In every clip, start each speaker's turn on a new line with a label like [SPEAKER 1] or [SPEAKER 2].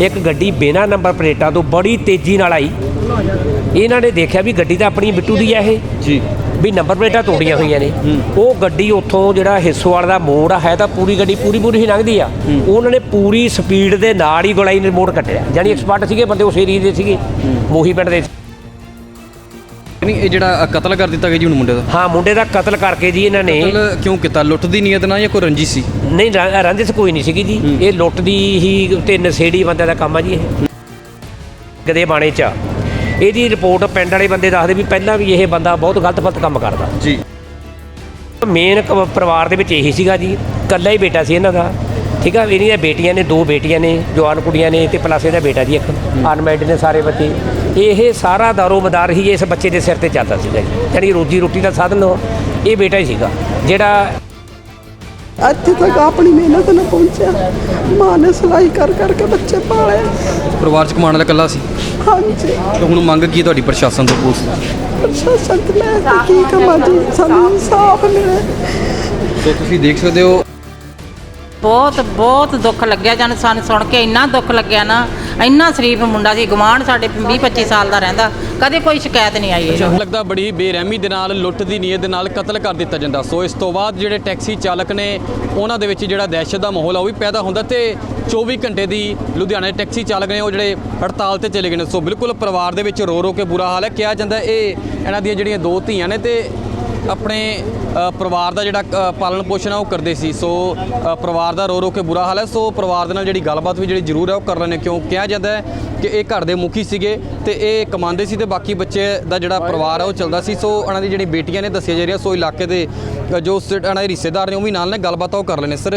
[SPEAKER 1] ਇੱਕ ਗੱਡੀ ਬਿਨਾਂ ਨੰਬਰ ਪਲੇਟਾਂ ਤੋਂ ਬੜੀ ਤੇਜ਼ੀ ਨਾਲ ਆਈ। ਇਹਨਾਂ ਨੇ ਦੇਖਿਆ ਵੀ ਗੱਡੀ ਤਾਂ ਆਪਣੀ ਬਿੱਟੂ ਦੀ ਆ ਇਹ।
[SPEAKER 2] ਜੀ।
[SPEAKER 1] ਵੀ ਨੰਬਰ ਪਲੇਟਾਂ ਤੋੜੀਆਂ ਹੋਈਆਂ ਨੇ। ਉਹ ਗੱਡੀ ਉੱਥੋਂ ਜਿਹੜਾ ਹਿੱਸੋਵਾਲ ਦਾ ਮੋੜ ਆ ਹੈ ਤਾਂ ਪੂਰੀ ਗੱਡੀ ਪੂਰੀ ਪੂਰੀ ਹੀ ਲੰਘਦੀ ਆ। ਉਹਨਾਂ ਨੇ ਪੂਰੀ ਸਪੀਡ ਦੇ ਨਾਲ ਹੀ ਗੋਲਾਈ ਨੇ ਮੋੜ ਕੱਟਿਆ ਜਾਨੀ ਐਕਸਪਰਟ ਸੀਗੇ ਬੰਦੇ ਉਸ ਏਰੀਏ ਦੇ ਸੀਗੇ। ਮੋਹੀ ਪਿੰਡ ਦੇ
[SPEAKER 2] ਨਹੀਂ ਇਹ ਜਿਹੜਾ ਕਤਲ ਕਰ ਦਿੱਤਾ ਗਿਆ ਜੀ ਹੁਣ ਮੁੰਡੇ ਦਾ?
[SPEAKER 1] ਹਾਂ ਮੁੰਡੇ ਦਾ ਕਤਲ ਕਰਕੇ ਜੀ ਇਹਨਾਂ ਨੇ।
[SPEAKER 2] ਕਤਲ ਕਿਉਂ ਕੀਤਾ? ਲੁੱਟ ਦੀ ਨੀਅਤ ਨਾਲ ਜਾਂ ਕੋਈ ਰੰਜਿਸ਼ ਸੀ?
[SPEAKER 1] ਨਹੀਂ ਰਾਂ- ਰੰਜਿਸ਼ ਕੋਈ ਨਹੀਂ ਸੀਗੀ ਜੀ। ਇਹ ਲੁੱਟ ਦੀ ਹੀ ਤੇ ਨਸ਼ੇੜੀ ਬੰਦੇ ਦਾ ਕੰਮ ਆ ਜੀ ਇਹ। ਕਦੇ ਬਾਣੇ ਚ ਆ। ਇਹਦੀ ਰਿਪੋਰਟ ਪਿੰਡ ਵਾਲੇ ਬੰਦੇ ਦੱਸਦੇ ਵੀ ਪਹਿਲਾਂ ਵੀ ਇਹ ਬੰਦਾ ਬਹੁਤ ਗਲਤ ਫਲਤ ਕੰਮ ਕਰਦਾ।
[SPEAKER 2] ਜੀ।
[SPEAKER 1] ਮੇਨ ਪਰਿਵਾਰ ਦੇ ਵਿੱਚ ਇਹੀ ਸੀਗਾ ਜੀ। ਇਕੱਲਾ ਹੀ ਬੇਟਾ ਸੀ ਇਹਨਾਂ ਦਾ। ਠੀਕ ਆ ਇਹਦੀਆਂ ਬੇਟੀਆਂ ਨੇ ਦੋ ਬੇਟੀਆਂ ਨੇ ਜਵਾਨ ਕੁੜੀਆਂ ਨੇ ਤੇ ਪਲੱਸ ਇਹਦਾ ਬੇਟਾ ਜੀ ਇੱਕ ਅਨਮੈਰਿਡ ਨੇ ਸਾਰੇ ਬੱਚੇ। ਇਹ ਸਾਰਾ ਦਾਰੋਮਦਾਰ ਹੀ ਇਸ ਬੱਚੇ ਦੇ ਸਿਰ ਤੇ ਚੱਲਦਾ ਸੀਗਾ ਜੀ। ਜਾਣੀ ਰੋਜੀ ਰੋਟੀ ਦਾ ਸਾਧਨ ਇਹ ਬੇਟਾ ਹੀ ਸੀਗਾ ਜਿਹੜਾ
[SPEAKER 3] ਇੱਥੇ ਤੱਕ ਆਪਣੀ ਮਿਹਨਤ ਨਾਲ ਪਹੁੰਚਿਆ। ਮਾਂ ਨੇ ਸਿਲਾਈ ਕਰ ਕਰਕੇ ਬੱਚੇ ਪਾਲੇ।
[SPEAKER 2] ਪਰਿਵਾਰ ਚ ਕਮਾਉਣ ਵਾਲਾ ਇਕੱਲਾ ਸੀ?
[SPEAKER 3] ਹਾਂਜੀ।
[SPEAKER 2] ਤੇ ਹੁਣ ਮੰਗ ਕੀ ਤੁਹਾਡੀ ਪ੍ਰਸ਼ਾਸਨ ਤੋਂ ਪੁਲਿਸ
[SPEAKER 3] ਪ੍ਰਸ਼ਾਸਨ ਤੇ ਮੈਂ ਕੀ ਕਮਾਂ ਜੀ? ਸਾਨੂੰ ਇਨਸਾਫ ਮਿਲੇ।
[SPEAKER 2] ਸੋ ਤੁਸੀਂ ਦੇਖ ਸਕਦੇ ਹੋ
[SPEAKER 4] ਬਹੁਤ ਬਹੁਤ ਦੁੱਖ ਲੱਗਿਆ ਜਨ ਸਾਨੂੰ ਸੁਣ ਕੇ, ਇੰਨਾ ਦੁੱਖ ਲੱਗਿਆ ਨਾ, ਇੰਨਾ ਸ਼ਰੀਫ ਮੁੰਡਾ ਸੀ ਗਵਾਂਢ ਸਾਡੇ 20 25 ਸਾਲ ਦਾ ਰਹਿੰਦਾ, ਕਦੇ ਕੋਈ ਸ਼ਿਕਾਇਤ ਨਹੀਂ ਆਈ ਇਹਨੂੰ
[SPEAKER 5] ਲੱਗਦਾ ਬੜੀ ਬੇਰਹਿਮੀ ਦੇ ਨਾਲ, ਲੁੱਟ ਦੀ ਨੀਅਤ ਦੇ ਨਾਲ ਕਤਲ ਕਰ ਦਿੱਤਾ ਜਾਂਦਾ। ਸੋ ਇਸ ਤੋਂ ਬਾਅਦ ਜਿਹੜੇ ਟੈਕਸੀ ਚਾਲਕ ਨੇ, ਉਹਨਾਂ ਦੇ ਵਿੱਚ ਜਿਹੜਾ ਦਹਿਸ਼ਤ ਦਾ ਮਾਹੌਲ ਆ, ਉਹ ਵੀ ਪੈਦਾ ਹੁੰਦਾ ਤੇ 24 ਘੰਟੇ ਦੀ ਲੁਧਿਆਣੇ ਟੈਕਸੀ ਚਾਲਕ ਨੇ ਉਹ ਜਿਹੜੇ ਹੜਤਾਲ ਤੇ ਚਲੇ ਗਏ ਨੇ। ਸੋ ਬਿਲਕੁਲ ਪਰਿਵਾਰ ਦੇ ਵਿੱਚ ਰੋ ਰੋ ਕੇ ਬੁਰਾ ਹਾਲ ਹੈ। ਕਿਹਾ ਜਾਂਦਾ ਇਹ, ਇਹਨਾਂ ਦੀਆਂ ਜਿਹੜੀਆਂ ਦੋ ਧੀਆਂ ਨੇ ਤੇ ਆਪਣੇ ਪਰਿਵਾਰ ਦਾ ਜਿਹੜਾ ਅ, ਪਾਲਣ ਪੋਸ਼ਣ ਆ ਉਹ ਕਰਦੇ ਸੀ। ਸੋ ਪਰਿਵਾਰ ਦਾ ਰੋ ਰੋ ਕੇ ਬੁਰਾ ਹਾਲ ਹੈ। ਸੋ ਪਰਿਵਾਰ ਦੇ ਨਾਲ ਜਿਹੜੀ ਗੱਲਬਾਤ ਵੀ ਜਿਹੜੀ ਜ਼ਰੂਰ ਹੈ ਉਹ ਕਰ ਲੈਣੇ ਕਿਉਂ? ਕਿਹਾ ਜਾਂਦਾ ਹੈ ਕਿ ਇਹ ਘਰ ਦੇ ਮੁਖੀ ਸੀਗੇ ਤੇ ਇਹ ਕਮਾਉਂਦੇ ਸੀ ਤੇ ਬਾਕੀ ਬੱਚੇ ਦਾ ਜਿਹੜਾ ਪਰਿਵਾਰ ਆ ਉਹ ਚੱਲਦਾ ਸੀ। ਸੋ ਉਹਨਾਂ ਦੀ ਜਿਹੜੀ ਬੇਟੀਆਂ ਨੇ ਦੱਸਿਆ ਜਾ ਰਿਹਾ ਸੋ ਇਲਾਕੇ ਦੇ ਜੋ ਸ- ਉਹਨਾਂ ਦੇ ਰਿਸ਼ਤੇਦਾਰ ਨੇ ਉਹ ਵੀ ਨਾਲ ਨੇ। ਗੱਲਬਾਤ ਉਹ ਕਰ ਲੈਣੇ ਸਰ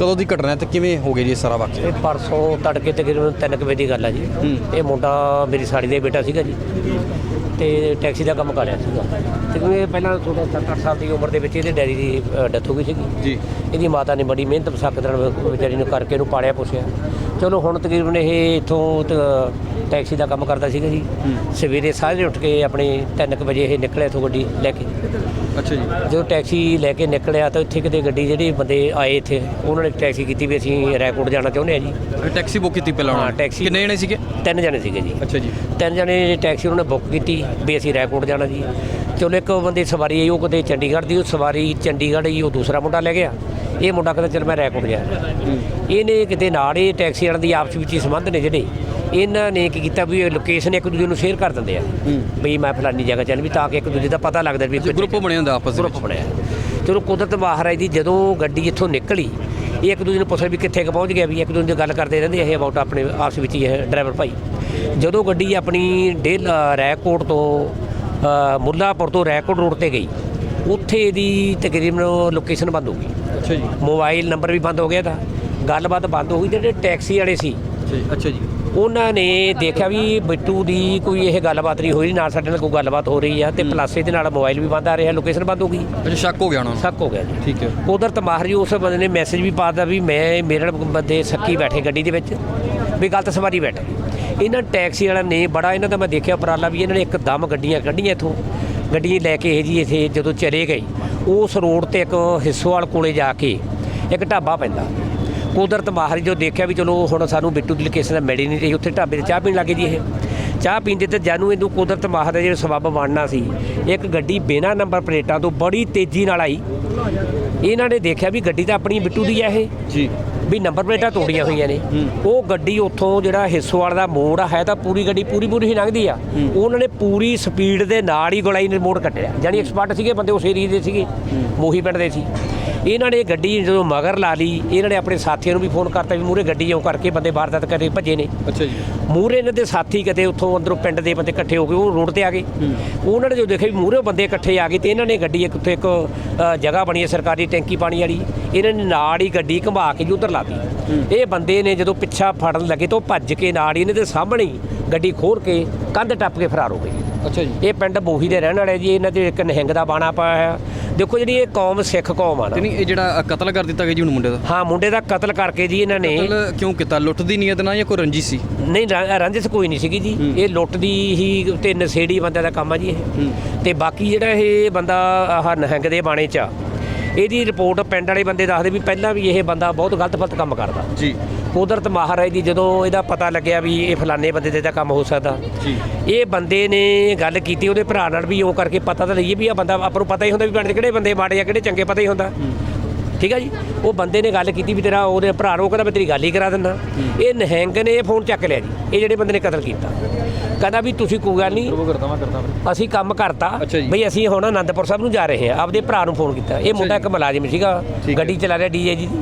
[SPEAKER 5] ਕਦੋਂ ਦੀ ਘਟਨਾ ਹੈ ਤੇ ਕਿਵੇਂ ਹੋ ਗਿਆ ਜੀ ਇਹ ਸਾਰਾ ਵਾਕਿਆ?
[SPEAKER 1] ਇਹ ਪਰਸੋਂ ਤੜਕੇ ਤਕਰੀਬਨ 3 ਵਜੇ ਦੀ ਗੱਲ ਆ ਜੀ। ਇਹ ਮੁੰਡਾ ਮੇਰੀ ਸਾੜੀ ਦਾ ਬੇਟਾ ਸੀਗਾ ਜੀ। ਤੇ ਟੈਕਸੀ ਦਾ ਕੰਮ ਕਰ ਰਿਹਾ ਸੀਗਾ। ਤੇ ਕਿਉਂਕਿ ਇਹ ਪਹਿਲਾਂ ਥੋੜਾ 7-8 ਸਾਲ ਦੀ ਉਮਰ ਦੇ ਵਿੱਚ ਇਹਦੇ ਡੈਡੀ ਦੀ ਡੈਥ ਹੋ ਗਈ ਸੀਗੀ।
[SPEAKER 2] ਜੀ।
[SPEAKER 1] ਇਹਦੀ ਮਾਤਾ ਨੇ ਬੜੀ ਮਿਹਨਤ ਨਾਲ ਵਿਚਾਰੀ ਨੂੰ ਕਰਕੇ ਇਹਨੂੰ ਪਾਲਿਆ ਪੋਸਿਆ। ਚਲੋ ਹੁਣ ਤਕਰੀਬਨ ਇਹ ਇੱਥੋਂ ਟੈਕਸੀ ਦਾ ਕੰਮ ਕਰਦਾ ਸੀਗਾ ਜੀ। ਸਵੇਰੇ ਸਾਜਰੇ ਉੱਠ ਕੇ ਆਪਣੇ 3 ਵਜੇ ਇਹ ਨਿਕਲਿਆ ਇੱਥੋਂ ਗੱਡੀ ਲੈ ਕੇ।
[SPEAKER 2] ਅੱਛਾ ਜੀ।
[SPEAKER 1] ਜਦੋਂ ਟੈਕਸੀ ਲੈ ਕੇ ਨਿਕਲਿਆ ਤਾਂ ਇੱਥੇ ਕਿਤੇ ਗੱਡੀ ਜਿਹੜੀ ਬੰਦੇ ਆਏ ਇੱਥੇ ਉਹਨਾਂ ਨੇ ਟੈਕਸੀ ਕੀਤੀ ਵੀ ਅਸੀਂ ਰੈਕੋਰਡ ਜਾਣਾ ਚਾਹੁੰਦੇ ਆ ਜੀ।
[SPEAKER 2] ਟੈਕਸੀ ਬੁੱਕ ਕੀਤੀ ਪਹਿਲਾਂ
[SPEAKER 1] ਹਾਂ। ਟੈਕਸੀ-
[SPEAKER 2] ਕਿੰਨੇ ਜਣੇ ਸੀਗੇ?
[SPEAKER 1] ਤਿੰਨ ਜਣੇ ਸੀਗੇ ਜੀ।
[SPEAKER 2] ਅੱਛਾ ਜੀ।
[SPEAKER 1] ਤਿੰਨ ਜਣੇ ਟੈਕਸੀ ਉਹਨਾਂ ਨੇ ਬੁੱਕ ਕੀਤੀ ਵੀ ਅਸੀਂ ਰੈਕੋਰਡ ਜਾਣਾ ਜੀ। ਚਲੋ ਇੱਕ ਬੰਦੇ ਸਵਾਰੀ ਆਈ ਉਹ ਕਿਤੇ ਚੰਡੀਗੜ੍ਹ ਦੀ ਉਹ ਸਵਾਰੀ ਚੰਡੀਗੜ੍ਹ ਹੀ ਉਹ ਦੂਸਰਾ ਮੁੰਡਾ ਲੈ ਗਿਆ। ਇਹ ਮੁੰਡਾ ਕਹਿੰਦਾ ਚਲ ਮੈਂ ਰੈਕੋਰਡ ਜਾ ਇਹਨੇ ਕਿਤੇ ਨਾਲ ਇਹ ਟੈਕਸੀ ਵਾਲਿਆਂ ਦੀ ਆਪਸ ਵਿੱਚ ਹੀ ਸੰਬੰਧ ਨੇ ਜਿਹੜੇ। ਇਹਨਾਂ ਨੇ ਕੀ ਕੀਤਾ ਵੀ ਲੋਕੇਸ਼ਨ ਇੱਕ ਦੂਜੇ ਨੂੰ ਸ਼ੇਅਰ ਕਰ ਦਿੰਦੇ ਆ। ਵੀ ਮੈਂ ਫਲਾਨੀ ਜਗ੍ਹਾ ਚੱਲ ਵੀ ਤਾਂ ਕਿ ਇੱਕ ਦੂਜੇ ਦਾ ਪਤਾ ਲੱਗਦਾ ਵੀ
[SPEAKER 2] ਗਰੁੱਪ ਬਣਿਆ ਹੁੰਦਾ ਆਪਸ ਦੇ
[SPEAKER 1] ਗਰੁੱਪ
[SPEAKER 2] ਵਿੱਚ?
[SPEAKER 1] ਬਣਿਆ। ਚਲੋ ਕੁਦਰਤ ਮਹਾਰਾਜ ਦੀ ਜਦੋਂ ਗੱਡੀ ਇੱਥੋਂ ਨਿਕਲੀ ਇਹ ਇੱਕ ਦੂਜੇ ਨੂੰ ਪੁੱਛਿਆ ਵੀ ਕਿੱਥੇ ਕੁ ਪਹੁੰਚ ਗਿਆ ਵੀ ਇੱਕ ਦੂਜੇ ਨਾਲ ਗੱਲ ਕਰਦੇ ਰਹਿੰਦੇ ਇਹ ਅਬਾਊਟ ਆਪਣੇ ਆਪਸ ਵਿੱਚ ਹੀ ਇਹ ਡਰਾਈਵਰ ਭਾਈ। ਜਦੋਂ ਗੱਡੀ ਆਪਣੀ ਡੇਲ ਰੈਕੋਰਡ ਤੋਂ ਅ, ਮੁੱਲਾਪੁਰ ਤੋਂ ਰੈਕੋਰਡ ਰੋਡ ਤੇ ਗਈ ਉੱਥੇ ਇਹਦੀ ਤਕਰੀਬਨ ਲੋਕੇਸ਼ਨ ਬੰਦ ਹੋ ਗਈ।
[SPEAKER 2] ਅੱਛਾ ਜੀ।
[SPEAKER 1] ਮੋਬਾਈਲ ਨੰਬਰ ਵੀ ਬੰਦ ਹੋ ਗਿਆ ਤਾਂ। ਗੱਲਬਾਤ ਬੰਦ ਹੋ ਗਈ ਜਿਹੜੇ ਟੈਕਸੀ ਵਾਲੇ ਸੀ।
[SPEAKER 2] ਅੱਛਾ ਜੀ ਅੱਛਾ ਜੀ।
[SPEAKER 1] ਉਹਨਾਂ ਨੇ ਦੇਖਿਆ ਵੀ ਬਿੱਟੂ ਦੀ ਕੋਈ ਇਹ ਗੱਲਬਾਤ ਨਹੀਂ ਹੋਈ ਨਾਲ ਸਾਡੇ ਨਾਲ ਕੋਈ ਗੱਲਬਾਤ ਹੋ ਰਹੀ ਆ ਤੇ ਪਲੱਸ ਇਹਦੇ ਨਾਲ ਮੋਬਾਈਲ ਵੀ ਬੰਦ ਆ ਰਿਹਾ ਲੋਕੇਸ਼ਨ ਬੰਦ ਹੋ ਗਈ।
[SPEAKER 2] ਅੱਛਾ ਸ਼ੱਕ ਹੋ ਗਿਆ ਉਹਨਾਂ ਨੂੰ?
[SPEAKER 1] ਸ਼ੱਕ ਹੋ ਗਿਆ ਜੀ।
[SPEAKER 2] ਠੀਕ ਹੈ।
[SPEAKER 1] ਕੁਦਰਤ ਮਾਹਰ ਜੀ ਉਸ ਬੰਦੇ ਨੇ ਮੈਸੇਜ ਵੀ ਪਾਤਾ ਵੀ ਮੈਂ ਮੇਰੇ ਨਾਲ ਬੰਦੇ ਸੱਕੀ ਬੈਠੇ ਗੱਡੀ ਦੇ ਵਿੱਚ ਵੀ ਗਲਤ ਸਵਾਰੀ ਬੈਠੇ। ਇਹਨਾਂ ਟੈਕਸੀ ਵਾਲਾ ਨੇ ਬੜਾ ਇਹਨਾਂ ਦਾ ਮੈਂ ਦੇਖਿਆ ਉਪਰਾਲਾ ਵੀ ਇਹਨਾਂ ਨੇ ਇੱਕ ਦਮ ਗੱਡੀਆਂ ਕੱਢੀਆਂ ਇੱਥੋਂ। ਗੱਡੀ ਲੈ ਕੇ ਇਹ ਜੀ ਇੱਥੇ ਜਦੋਂ ਚਲੇ ਗਏ, ਉਸ ਰੋਡ ਤੇ ਇੱਕ ਹਿੱਸੋਵਾਲ ਕੋਲੇ ਜਾ ਕੇ ਇੱਕ ਢਾਬਾ ਪੈਂਦਾ। ਕੁਦਰਤ ਮਾਹਰ ਜੋ ਦੇਖਿਆ ਵੀ ਚਲੋ ਹੁਣ ਸਾਨੂੰ ਬਿੱਟੂ ਦੀ ਲੋਕੇਸ਼ਨ ਦਾ ਮਿਲੀ ਨਹੀਂ ਰਹੀ, ਉੱਥੇ ਢਾਬੇ ਤੇ ਚਾਹ ਪੀਣ ਲੱਗੇ ਜੀ ਇਹ। ਚਾਹ ਪੀਂਦੇ ਤੇ ਜਾਨੂੰ ਇਹਨੂੰ ਕੁਦਰਤ ਮਾਹਰ ਦਾ ਜਿਹੜਾ ਸਬੱਬ ਬਣਨਾ ਸੀ, ਇੱਕ ਗੱਡੀ ਬਿਨਾਂ ਨੰਬਰ ਪਲੇਟਾਂ ਤੋਂ ਬੜੀ ਤੇਜ਼ੀ ਨਾਲ ਆਈ। ਇਹਨਾਂ ਨੇ ਦੇਖਿਆ ਵੀ ਗੱਡੀ ਤਾਂ ਆਪਣੀ ਬਿੱਟੂ ਦੀ ਹੈ ਇਹ।
[SPEAKER 2] ਜੀ।
[SPEAKER 1] ਵੀ ਨੰਬਰ ਪਲੇਟਾਂ ਤੋੜੀਆਂ ਹੋਈਆਂ ਨੇ। ਉਹ ਗੱਡੀ ਉੱਥੋਂ ਜਿਹੜਾ ਹਿੱਸੋਵਾਲ ਦਾ ਮੋੜ ਆ ਹੈ ਤਾਂ ਪੂਰੀ ਗੱਡੀ ਪੂਰੀ ਪੂਰੀ ਹੀ ਲੰਘਦੀ ਆ। ਉਹਨਾਂ ਨੇ ਪੂਰੀ ਸਪੀਡ ਦੇ ਨਾਲ ਹੀ ਗੋਲਾਈ ਨੇ ਮੋੜ ਕੱਟਿਆ। ਜਾਨੀ ਐਕਸਪਰਟ ਸੀਗੇ ਬੰਦੇ ਉਸ ਏਰੀਏ ਦੇ ਸੀਗੇ। ਮੋਹੀ ਪਿੰਡ ਦੇ ਸੀ। ਇਹਨਾਂ ਨੇ ਗੱਡੀ ਜਦੋਂ ਮਗਰ ਲਾ ਲਈ ਇਹਨਾਂ ਨੇ ਆਪਣੇ ਸਾਥੀਆਂ ਨੂੰ ਵੀ ਫੋਨ ਕਰਤਾ ਵੀ ਮੂਰੇ ਗੱਡੀ ਆਉਂ ਕਰਕੇ ਬੰਦੇ ਵਾਰਦਾਤ ਕਰੇ ਭੱਜੇ ਨੇ।
[SPEAKER 2] ਅੱਛਾ ਜੀ।
[SPEAKER 1] ਮੂਰੇ ਇਹਨਾਂ ਦੇ ਸਾਥੀ ਕਿਤੇ ਉੱਥੋਂ ਅੰਦਰੋਂ ਪਿੰਡ ਦੇ ਬੰਦੇ ਇਕੱਠੇ ਹੋ ਗਏ ਉਹ ਰੋਡ ਤੇ ਆ ਗਏ। ਉਹਨਾਂ ਨੇ ਜੋ ਦੇਖਿਆ ਵੀ ਮੂਰੇ ਬੰਦੇ ਇਕੱਠੇ ਆ ਗਏ ਤੇ ਇਹਨਾਂ ਨੇ ਗੱਡੀ ਇੱਕ ਉੱਥੇ ਇੱਕ ਜਗ੍ਹਾ ਬਣੀ ਹੈ ਸਰਕਾਰੀ ਟੈਂਕੀ ਪਾਣੀ ਵਾਲੀ। ਇਹਨਾਂ ਨੇ ਨਾਲ ਹੀ ਗੱਡੀ ਘੁਮਾ ਕੇ ਜੀ ਉਧਰ ਲਾਤੀ ਇਹ ਬੰਦੇ ਨੇ ਜਦੋਂ ਪਿੱਛਾ ਫੜਨ ਲੱਗੇ ਤਾਂ ਉਹ ਭੱਜ ਕੇ ਨਾਲ ਹੀ ਇਹਨਾਂ ਦੇ ਸਾਹਮਣੇ ਗੱਡੀ ਖੋਲ ਕੇ ਕੰਧ ਟੱਪ ਕੇ ਫਰਾਰ ਹੋ ਗਏ।
[SPEAKER 2] ਅੱਛਾ ਜੀ।
[SPEAKER 1] ਇਹ ਪਿੰਡ ਬੋਹੀ ਦੇ ਰਹਿਣ ਵਾਲੇ ਜੀ ਇਹਨਾਂ ਦੇ ਇੱਕ ਨਿਹੰਗ ਦਾ ਬਾਣਾ ਪਾਇਆ ਦੇਖੋ ਜਿਹੜੀ ਇਹ ਕੌਮ ਸਿੱਖ ਕੌਮ ਆ ਨਾ।
[SPEAKER 2] ਤੇ ਨਹੀਂ ਇਹ ਜਿਹੜਾ ਕਤਲ ਕਰ ਦਿੱਤਾ ਗਿਆ ਜੀ ਹੁਣ ਮੁੰਡੇ ਦਾ?
[SPEAKER 1] ਹਾਂ ਮੁੰਡੇ ਦਾ ਕਤਲ ਕਰਕੇ ਜੀ ਇਹਨਾਂ ਨੇ
[SPEAKER 2] ਕਤਲ ਕਿਉਂ ਕੀਤਾ? ਲੁੱਟ ਦੀ ਨੀਅਤ ਨਾਲ ਜਾਂ ਕੋਈ ਰੰਜਿਸ਼ ਸੀ?
[SPEAKER 1] ਨਹੀਂ ਰੰਜਿਸ਼ ਕੋਈ ਨਹੀਂ ਸੀਗੀ ਜੀ। ਇਹ ਲੁੱਟ ਦੀ ਹੀ ਤੇ ਨਸ਼ੇੜੀ ਬੰਦੇ ਦਾ ਕੰਮ ਆ ਜੀ ਇਹ। ਤੇ ਬਾਕੀ ਜਿਹੜਾ ਇਹ ਬੰਦਾ ਆਹ ਨਹੰਗ ਦੇ ਬਾਣੇ ਚ ਆ ਇਹਦੀ ਰਿਪੋਰਟ ਪਿੰਡ ਵਾਲੇ ਬੰਦੇ ਦੱਸਦੇ ਵੀ ਪਹਿਲਾਂ ਵੀ ਇਹ ਬੰਦਾ ਬਹੁਤ ਗਲਤ ਫਲਤ ਕੰਮ ਕਰਦਾ।
[SPEAKER 2] ਜੀ।
[SPEAKER 1] ਕੁਦਰਤ ਮਹਾਰਾਜ ਦੀ ਜਦੋਂ ਇਹਦਾ ਪਤਾ ਲੱਗਿਆ ਵੀ ਇਹ ਫਲਾਣੇ ਬੰਦੇ ਦੇ ਤਾਂ ਕੰਮ ਹੋ ਸਕਦਾ।
[SPEAKER 5] ਜੀ।
[SPEAKER 1] ਇਹ ਬੰਦੇ ਨੇ ਗੱਲ ਕੀਤੀ ਉਹਦੇ ਭਰਾ ਨਾਲ ਵੀ ਉਹ ਕਰਕੇ ਪਤਾ ਤਾਂ ਲਈਏ ਵੀ ਆ ਬੰਦਾ ਆਪਾਂ ਨੂੰ ਪਤਾ ਹੀ ਹੁੰਦਾ ਵੀ 'ਚ ਕਿਹੜੇ ਬੰਦੇ ਮਾੜੇ ਆ ਕਿਹੜੇ ਚੰਗੇ ਪਤਾ ਹੀ ਹੁੰਦਾ। ਠੀਕ ਆ ਜੀ? ਉਹ ਬੰਦੇ ਨੇ ਗੱਲ ਕੀਤੀ ਵੀ ਤੇਰਾ ਉਹਦੇ ਭਰਾ ਨੂੰ ਕਹਿੰਦਾ ਮੈਂ ਤੇਰੀ ਗੱਲ ਹੀ ਕਰਾ ਦਿੰਦਾ। ਇਹ ਨਹਿੰਗ ਨੇ ਇਹ ਫੋਨ ਚੱਕ ਲਿਆ ਜੀ। ਇਹ ਜਿਹੜੇ ਬੰਦੇ ਨੇ ਕਤਲ ਕੀਤਾ। ਕਹਿੰਦਾ ਵੀ ਤੁਸੀਂ ਕੋਈ ਗੱਲ ਨਹੀਂ। ਅਸੀਂ ਕੰਮ ਕਰਤਾ। ਬਈ ਅਸੀਂ ਹੁਣ ਆਨੰਦਪੁਰ ਸਾਹਿਬ ਨੂੰ ਜਾ ਰਹੇ ਹਾਂ। ਆਪਦੇ ਭਰਾ ਨੂੰ ਫੋਨ ਕੀਤਾ। ਇਹ ਮੁੰਡਾ ਇੱਕ ਮੁਲਾਜ਼ਮ ਸੀਗਾ। ਗੱਡੀ ਚਲਾ ਰਿਹਾ ਡੀਜੇ ਜੀ ਦੀ।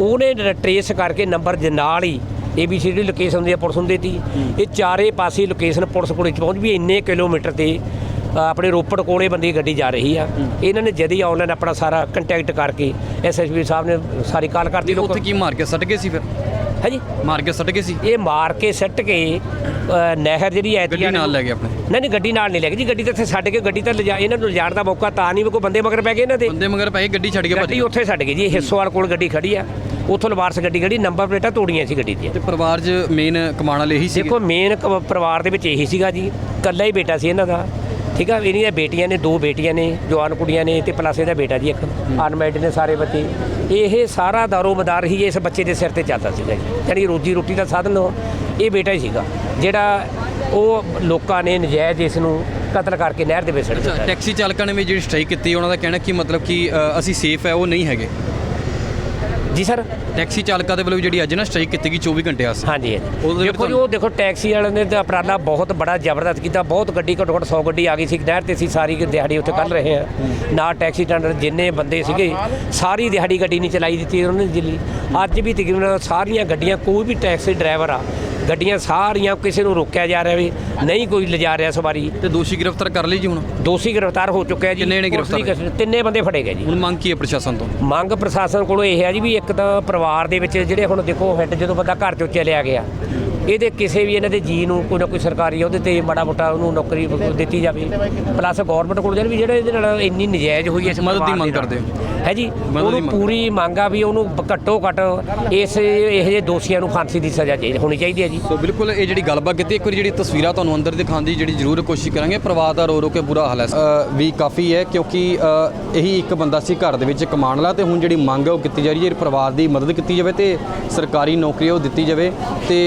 [SPEAKER 1] ਉਹਨੇ ਟਰੇਸ ਕਰਕੇ ਨੰਬਰ ਦੇ ਨਾਲ ਹੀ ਏਬੀਸੀ ਦੀ ਲੋਕੇਸ਼ਨ ਦੀ ਪੁਲਿਸ ਨੂੰ ਦਿੱਤੀ। ਇਹ ਚਾਰੇ ਪਾਸੇ ਲੋਕੇਸ਼ਨ ਪੁਲਿਸ ਕੋਲੇ ਪਹੁੰਚ ਵੀ ਇੰਨੇ ਕਿਲੋਮੀਟਰ ਤੇ ਆਪਣੇ ਰੋਪੜ ਕੋਲੇ ਬੰਦੀ ਗੱਡੀ ਜਾ ਰਹੀ ਆ। ਇਹਨਾਂ ਨੇ ਜਦੀ ਆਨਲਾਈਨ ਆਪਣਾ ਸਾਰਾ ਕੰਟੈਕਟ ਕਰਕੇ ਐਸਐਸਪੀ ਸਾਹਿਬ ਨੇ ਸਾਰੀ ਕਾਲ ਕਰਤੀ ਲੋਕ
[SPEAKER 5] ਉੱਥੇ ਕੀ ਮਾਰ ਕੇ ਸੱਟ ਗਏ ਸੀ ਫਿਰ?
[SPEAKER 1] ਹੈ ਜੀ।
[SPEAKER 5] ਮਾਰ ਕੇ ਸੱਟ ਗਏ ਸੀ?
[SPEAKER 1] ਇਹ ਮਾਰ ਕੇ ਸੱਟ ਕੇ ਅ, ਨਹਿਰ ਜਿਹੜੀ ਐ
[SPEAKER 5] ਗੱਡੀ ਨਾਲ ਲੈ ਗਏ ਆਪਣੇ?
[SPEAKER 1] ਨਹੀਂ ਨਹੀਂ ਗੱਡੀ ਨਾਲ ਨਹੀਂ ਲੈ ਗਈ ਜੀ। ਗੱਡੀ ਤਾਂ ਇੱਥੇ ਛੱਡ ਕੇ ਗੱਡੀ ਤਾਂ ਲਿਜਾ ਇਹਨਾਂ ਨੂੰ ਲਿਜਾਣ ਦਾ ਮੌਕਾ ਤਾਂ ਨਹੀਂ ਵੀ ਕੋਈ ਬੰਦੇ ਮਗਰ ਪੈ ਗਏ ਇਹਨਾਂ ਦੇ।
[SPEAKER 5] ਬੰਦੇ ਮਗਰ ਪਏ ਗੱਡੀ ਛੱਡ ਕੇ ਭੱਜ
[SPEAKER 1] ਗੱਡੀ
[SPEAKER 5] ਗਏ।
[SPEAKER 1] ਉੱਥੇ ਛੱਡ ਗਈ ਜੀ ਹਿੱਸੋਵਾਲ ਕੋਲ ਗੱਡੀ ਖੜੀ ਆ। ਉੱਥੋਂ ਲਵਾਰਸ ਗੱਡੀ ਖੜੀ ਨੰਬਰ ਪਲੇਟਾਂ ਤੋੜੀਆਂ ਸੀ ਗੱਡੀ ਦੀਆਂ।
[SPEAKER 5] ਤੇ ਪਰਿਵਾਰ 'ਚ ਮੇਨ ਕਮਾਉਣ ਵਾਲੇ ਸੀ
[SPEAKER 1] ਦੇਖੋ ਮੇਨ ਪਰਿਵਾਰ ਦੇ ਵਿੱਚ ਇਹੀ ਸੀਗਾ ਜੀ। ਇਕੱਲਾ ਹੀ ਬੇਟਾ ਸੀ ਇਹਨਾਂ ਦਾ। ਠੀਕ ਆ ਇਹਦੀਆਂ ਬੇਟੀਆਂ ਨੇ ਦੋ ਬੇਟੀਆਂ ਨੇ ਜਵਾਨ ਕੁੜੀਆਂ ਨੇ ਤੇ ਪਲੱਸ ਇਹਦਾ ਬੇਟਾ ਜੀ ਇੱਕ ਅਨਮੈਰਿਡ ਨੇ ਸਾਰੇ ਬੱਚੇ। ਇਹ ਸਾਰਾ ਦਾਰੋਮਦਾਰ ਹੀ ਇਸ ਬੱਚੇ ਦੇ ਸਿਰ ਤੇ ਚੱਲਦਾ ਸੀਗਾ ਜੀ। ਯਾਨੀ ਰੋਜੀ ਰੋਟੀ ਦਾ ਸਾਧਨ ਇਹ ਬੇਟਾ ਹੀ ਸੀਗਾ। ਜਿਹੜਾ ਉਹ ਲੋਕਾਂ ਨੇ ਨਜਾਇਜ਼ ਇਸ ਨੂੰ ਕਤਲ ਕਰਕੇ ਨਹਿਰ ਦੇ ਵਿੱਚ ਸੁੱਟ ਦਿੱਤਾ
[SPEAKER 5] ਟੈਕਸੀ ਚਾਲਕਾਂ ਨੇ ਵੀ ਜਿਹੜੀ ਸਟ੍ਰਾਈਕ ਕੀਤੀ ਉਹਨਾਂ ਦਾ ਕਹਿਣਾ ਕਿ ਮਤਲਬ ਕਿ ਅਸੀਂ ਸੇਫ ਹੈ ਉਹ ਨਹੀਂ ਹੈਗੇ।
[SPEAKER 1] ਜੀ ਸਰ।
[SPEAKER 5] ਟੈਕਸੀ ਚਾਲਕਾਂ ਦੇ ਵੱਲੋਂ ਜਿਹੜੀ ਅੱਜ ਨਾ ਸਟ੍ਰਾਈਕ ਕੀਤੀ ਗਈ 24 ਘੰਟੇ ਵਾਸਤੇ।
[SPEAKER 1] ਹਾਂਜੀ। ਹਾਂਜੀ ਦੇਖੋ ਜੀ ਉਹ ਦੇਖੋ ਟੈਕਸੀ ਵਾਲਿਆਂ ਨੇ ਤਾਂ ਉਪਰਾਲਾ ਬਹੁਤ ਬੜਾ ਜ਼ਬਰਦਸਤ ਕੀਤਾ। ਬਹੁਤ ਗੱਡੀ ਘੱਟੋ ਘੱਟ 100 ਗੱਡੀ ਆ ਗਈ ਸੀ। ਨਹਿਰ ਤੇ ਅਸੀਂ ਸਾਰੀ ਦਿਹਾੜੀ ਉੱਥੇ ਕੱਢ ਰਹੇ ਹਾਂ। ਨਾ ਟੈਕਸੀ ਸਟੈਂਡਰ ਜਿੰਨੇ ਬੰਦੇ ਸੀਗੇ ਸਾਰੀ ਦਿਹਾੜੀ ਗੱਡੀ ਨਹੀਂ ਚਲਾਈ ਦਿੱਤੀ ਉਹਨਾਂ ਨੇ ਦਿੱਲੀ। ਅੱਜ ਵੀ ਤਕਰੀਬਨ ਸਾਰੀਆਂ ਗੱਡੀਆਂ ਕੋਈ ਵੀ ਟੈਕਸੀ ਡਰਾਈਵਰ ਆ ਗੱਡੀਆਂ ਸਾਰੀਆਂ ਕਿਸੇ ਨੂੰ ਰੋਕਿਆ ਜਾ ਰਿਹਾ ਵੀ ਨਹੀਂ ਕੋਈ ਲਿਜਾ ਰਿਹਾ ਸਵਾਰੀ।
[SPEAKER 5] ਤੇ ਦੋਸ਼ੀ ਗ੍ਰਿਫਤਾਰ ਕਰ ਲਈ ਜੀ ਹੁਣ?
[SPEAKER 1] ਦੋਸ਼ੀ ਗ੍ਰਿਫਤਾਰ ਹੋ ਚੁੱਕਿਆ ਜੀ।
[SPEAKER 5] ਕਿੰਨੇ ਨੇ
[SPEAKER 1] ਪੁਲਿਸ ਦੀ
[SPEAKER 5] ਗ੍ਰਿਫਤਾਰ?
[SPEAKER 1] ਤਿੰਨੇ ਬੰਦੇ ਫੜੇ ਗਏ ਜੀ।
[SPEAKER 5] ਹੁਣ ਮੰਗ ਕੀ ਹੈ ਪ੍ਰਸ਼ਾਸਨ ਤੋਂ?
[SPEAKER 1] ਮੰਗ ਪ੍ਰਸ਼ਾਸਨ ਕੋਲੋਂ ਇਹ ਹੈ ਜੀ ਵੀ ਇੱਕ ਤਾਂ ਪਰਿਵਾਰ ਦੇ ਵਿੱਚ ਜਿਹੜੇ ਹੁਣ ਦੇਖੋ ਹਿੱਟ ਜਦੋਂ ਬੰਦਾ ਘਰ ਚੋਂ ਚਲਿਆ ਗਿਆ ਇਹਦੇ ਕਿਸੇ ਵੀ ਇਹਨਾਂ ਦੇ ਜੀ ਨੂੰ ਕੋਈ ਨਾ ਕੋਈ ਸਰਕਾਰੀ ਉਹਦੇ ਤੇ ਮਾੜਾ ਮੋਟਾ ਉਹਨੂੰ ਨੌਕਰੀ ਦਿੱਤੀ ਜਾਵੇ ਪਲੱਸ ਗਵਰਨਮੈਂਟ ਕੋਲ ਜਿਹੜੀ ਵੀ ਜਿਹੜੇ ਇਹਦੇ ਨਾਲ ਇੰਨੀ ਨਜਾਇਜ਼ ਹੋਈ ਇਸ
[SPEAKER 5] ਮਦਦ ਦੀ ਮੰਗ। ਕਰਦੇ ਹੋ?
[SPEAKER 1] ਹੈ ਜੀ ਉਹਨੂੰ। ਪੂਰੀ ਮੰਗ ਆ ਵੀ ਉਹਨੂੰ ਘੱਟੋ ਘੱਟ ਇਸ ਇਹੋ ਜਿਹੇ ਦੋਸ਼ੀਆਂ ਨੂੰ ਫਾਂਸੀ ਦੀ ਸਜ਼ਾ ਚਾਹੀਦੀ ਹੋਣੀ ਚਾਹੀਦੀ ਹੈ ਜੀ
[SPEAKER 5] ਸੋ ਬਿਲਕੁਲ ਇਹ ਜਿਹੜੀ ਗੱਲਬਾਤ ਕੀਤੀ ਇੱਕ ਵਾਰੀ ਜਿਹੜੀ ਤਸਵੀਰਾਂ ਤੁਹਾਨੂੰ ਅੰਦਰ ਦਿਖਾਉਣ ਦੀ ਜਿਹੜੀ ਜ਼ਰੂਰ ਕੋਸ਼ਿਸ਼ ਕਰਾਂਗੇ ਪਰਿਵਾਰ ਦਾ ਰੋ ਰੋ ਕੇ ਬੁਰਾ ਹਾਲ ਹੈ ਵੀ ਕਾਫੀ ਹੈ ਕਿਉਂਕਿ ਇਹੀ ਇੱਕ ਬੰਦਾ ਸੀ ਘਰ ਦੇ ਵਿੱਚ ਕਮਾਉਣ ਵਾਲਾ ਤੇ ਹੁਣ ਜਿਹੜੀ ਮੰਗ ਹੈ ਉਹ ਕੀਤੀ ਜਾ ਰਹੀ ਹੈ ਪਰਿਵਾਰ ਦੀ ਮਦਦ ਕੀਤੀ ਜਾਵੇ ਤੇ ਸਰਕਾਰੀ ਨੌਕਰੀ ਉਹ ਦਿੱਤੀ ਜਾਵੇ ਤੇ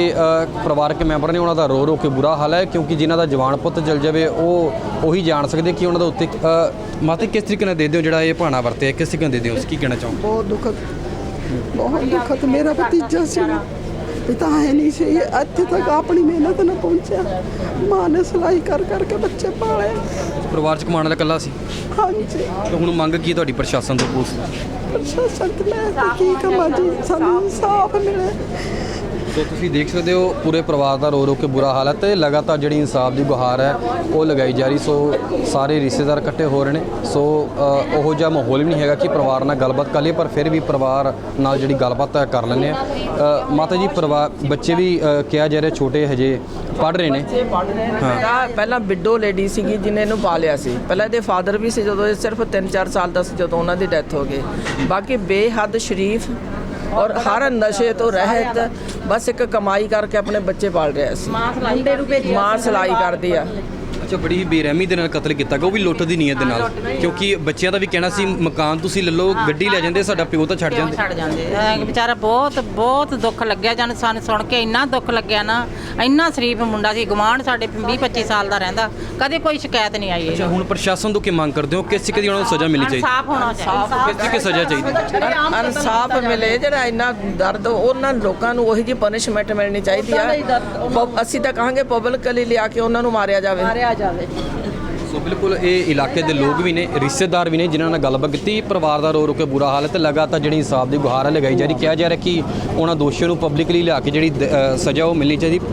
[SPEAKER 5] ਪਰਿਵਾਰਕ ਮੈਂਬਰ ਨੇ ਉਹਨਾਂ ਦਾ ਰੋ ਰੋ ਕੇ ਬੁਰਾ ਹਾਲ ਹੈ ਕਿਉਂਕਿ ਜਿਨ੍ਹਾਂ ਦਾ ਜਵਾਨ ਪੁੱਤ ਜਲ ਜਾਵੇ ਉਹ ਉਹੀ ਜਾਣ ਸਕਦੇ ਕਿ ਉਹਨਾਂ ਦੇ ਉੱਤੇ ਮਾਤੇ ਕਿਸ ਤਰੀਕੇ ਨਾਲ ਦੇ ਦਿਓ ਜਿਹੜਾ ਇਹ ਭਾਣਾ ਵਰਤਿਆ ਕਿਸ ਤਰੀਕੇ ਨਾਲ ਦੇ ਦਿਓ ਕੀ ਕਹਿਣਾ ਚਾਹੋ
[SPEAKER 3] ਬਹੁਤ ਦੁਖਦ ਬਹੁਤ ਦੁਖਦ ਮੇਰਾ ਭਤੀਜਾ ਸੀ ਪਿਤਾ ਹੈ ਨਹੀਂ ਸੀ ਇਹ ਇੱਥੇ ਤੱਕ ਆਪਣੀ ਮਿਹਨਤ ਨਾਲ ਪਹੁੰਚਿਆ ਮਾਂ ਨੇ ਸਿਲਾਈ ਕਰ ਕਰਕੇ ਬੱਚੇ ਪਾਲੇ।
[SPEAKER 5] ਪਰਿਵਾਰ ਚ ਕਮਾਉਣ ਵਾਲਾ ਇਕੱਲਾ ਸੀ?
[SPEAKER 3] ਹਾਂਜੀ।
[SPEAKER 5] ਤੇ ਹੁਣ ਮੰਗ ਕੀ ਤੁਹਾਡੀ ਪ੍ਰਸ਼ਾਸਨ ਤੋਂ ਪੁਲਿਸ
[SPEAKER 3] ਪ੍ਰਸ਼ਾਸਨ ਤੇ ਮੈਂ ਤਾਂ ਕੀ ਕਮਾਂ ਜੀ ਸਾਨੂੰ ਇਨਸਾਫ ਮਿਲੇ।
[SPEAKER 5] ਸੋ ਤੁਸੀਂ ਦੇਖ ਸਕਦੇ ਹੋ ਪੂਰੇ ਪਰਿਵਾਰ ਦਾ ਰੋ ਰੋ ਕੇ ਬੁਰਾ ਹਾਲ ਹੈ ਤੇ ਲਗਾਤਾਰ ਜਿਹੜੀ ਇਨਸਾਫ ਦੀ ਗੁਹਾਰ ਹੈ ਉਹ ਲਗਾਈ ਜਾ ਰਹੀ। ਸੋ ਸਾਰੇ ਰਿਸ਼ਤੇਦਾਰ ਇਕੱਠੇ ਹੋ ਰਹੇ ਨੇ। ਸੋ ਉਹੋ ਜਿਹਾ ਮਾਹੌਲ ਵੀ ਨਹੀਂ ਹੈਗਾ ਕਿ ਪਰਿਵਾਰ ਨਾਲ ਗੱਲਬਾਤ ਕਰ ਲਈਏ ਪਰ ਫਿਰ ਵੀ ਪਰਿਵਾਰ ਨਾਲ ਜਿਹੜੀ ਗੱਲਬਾਤ ਕਰ ਲੈਂਦੇ ਆ ਮਾਤਾ ਜੀ ਪਰਿਵਾਰ ਬੱਚੇ ਵੀ ਕਿਹਾ ਜਾ ਰਿਹਾ ਛੋਟੇ ਹਜੇ ਪੜ ਰਹੇ ਨੇ।
[SPEAKER 6] ਪਹਿਲਾਂ ਬਿੱਡੋ ਲੇਡੀ ਸੀਗੀ ਜਿਨੇ ਇਹਨੂੰ ਪਾਲਿਆ ਸੀ। ਪਹਿਲਾਂ ਇਹਦੇ ਫਾਦਰ ਵੀ ਸੀ ਜਦੋਂ ਇਹ ਸਿਰਫ 3-4 ਸਾਲ ਦਾ ਸੀ ਜਦੋਂ ਉਹਨਾਂ ਦੀ ਡੈਥ ਹੋ ਗਈ। ਬਾਕੀ ਬੇਹੱਦ ਸ਼ਰੀਫ ਔਰ ਹਰ ਨਸ਼ੇ ਤੋਂ ਰਹਿਤ ਬਸ ਇੱਕ ਕਮਾਈ ਕਰਕੇ ਆਪਣੇ ਬੱਚੇ ਪਾਲ ਰਿਹਾ ਸੀ। ਮਾਂ ਸਿਲਾਈ ਕਰਦੀ ਆ।
[SPEAKER 5] ਅੱਛਾ ਬੜੀ ਹੀ ਬੇਰਹਿਮੀ ਦੇ ਨਾਲ ਕਤਲ ਕੀਤਾ ਗਿਆ ਉਹ ਵੀ ਲੁੱਟ ਦੀ ਨੀਅਤ ਦੇ ਨਾਲ। ਕਿਉਂਕਿ ਬੱਚਿਆਂ ਦਾ ਵੀ ਕਹਿਣਾ ਸੀ ਮਕਾਨ ਤੁਸੀਂ ਲੈ ਲਓ ਗੱਡੀ ਲੈ ਜਾਂਦੇ ਸਾਡਾ ਪਿਓ ਤਾਂ ਛੱਡ ਜਾਂਦੇ।
[SPEAKER 4] ਛੱਡ ਜਾਂਦੇ। ਐ ਵਿਚਾਰਾ ਬਹੁਤ ਬਹੁਤ ਦੁੱਖ ਲੱਗਿਆ ਜਨ ਸਾਨੂੰ ਸੁਣ ਕੇ ਇੰਨਾ ਦੁੱਖ ਲੱਗਿਆ ਨਾ ਇੰਨਾ ਸ਼ਰੀਫ ਮੁੰਡਾ ਸੀ ਗਵਾਂਢ ਸਾਡੇ 20 25 ਸਾਲ ਦਾ ਰਹਿੰਦਾ ਕਦੇ ਕੋਈ ਸ਼ਿਕਾਇਤ ਨਹੀਂ ਆਈ
[SPEAKER 5] ਅੱਛਾ ਹੁਣ ਪ੍ਰਸ਼ਾਸਨ ਤੋਂ ਕੀ ਮੰਗ ਕਰਦੇ ਹੋ? ਕਿਸ ਤਰੀਕੇ ਦੀ ਉਹਨਾਂ ਨੂੰ ਸਜ਼ਾ ਮਿਲਣੀ ਚਾਹੀਦੀ?
[SPEAKER 4] ਇਨਸਾਫ ਹੋਣਾ ਚਾਹੀਦਾ।
[SPEAKER 5] ਕਿਸ ਤਰੀਕੇ ਸਜ਼ਾ ਚਾਹੀਦੀ?
[SPEAKER 6] ਇਨਸਾਫ ਮਿਲੇ ਜਿਹੜਾ ਇੰਨਾ ਦਰਦ ਉਹਨਾਂ ਲੋਕਾਂ ਨੂੰ ਉਹੀ ਜੀ ਪਨਿਸ਼ਮੈਂਟ ਮਿਲਣੀ ਚਾਹੀਦੀ ਆ। ਅਸੀਂ ਤਾਂ ਕਹਾਂਗੇ ਪਬਲਿਕਲੀ ਲਿਆ ਕੇ ਉਹਨਾਂ ਨੂੰ ਮਾਰਿਆ ਜਾਵੇ।
[SPEAKER 5] ਸੋ ਬਿਲਕੁਲ ਇਹ ਇਲਾਕੇ ਦੇ ਲੋਕ ਵੀ ਨੇ, ਰਿਸ਼ਤੇਦਾਰ ਵੀ ਨੇ, ਜਿਨ੍ਹਾਂ ਨਾਲ ਗੱਲਬਾਤ ਕੀਤੀ। ਪਰਿਵਾਰ ਦਾ ਰੋ ਰੋ ਕੇ ਬੁਰਾ ਹਾਲ ਹੈ ਤੇ ਲਗਾਤਾਰ ਜਿਹੜੀ ਇਨਸਾਫ ਦੀ ਗੁਹਾਰ ਹੈ ਲਗਾਈ ਜਾ ਰਹੀ। ਕਿਹਾ ਜਾ ਰਿਹਾ ਕਿ ਉਹਨਾਂ ਦੋਸ਼ੀਆਂ ਨੂੰ ਪਬਲਿਕਲੀ ਲਿਆ ਕੇ ਜਿਹੜੀ ਸਜ਼ਾ ਉਹ ਮਿਲਣੀ ਚਾਹੀਦੀ।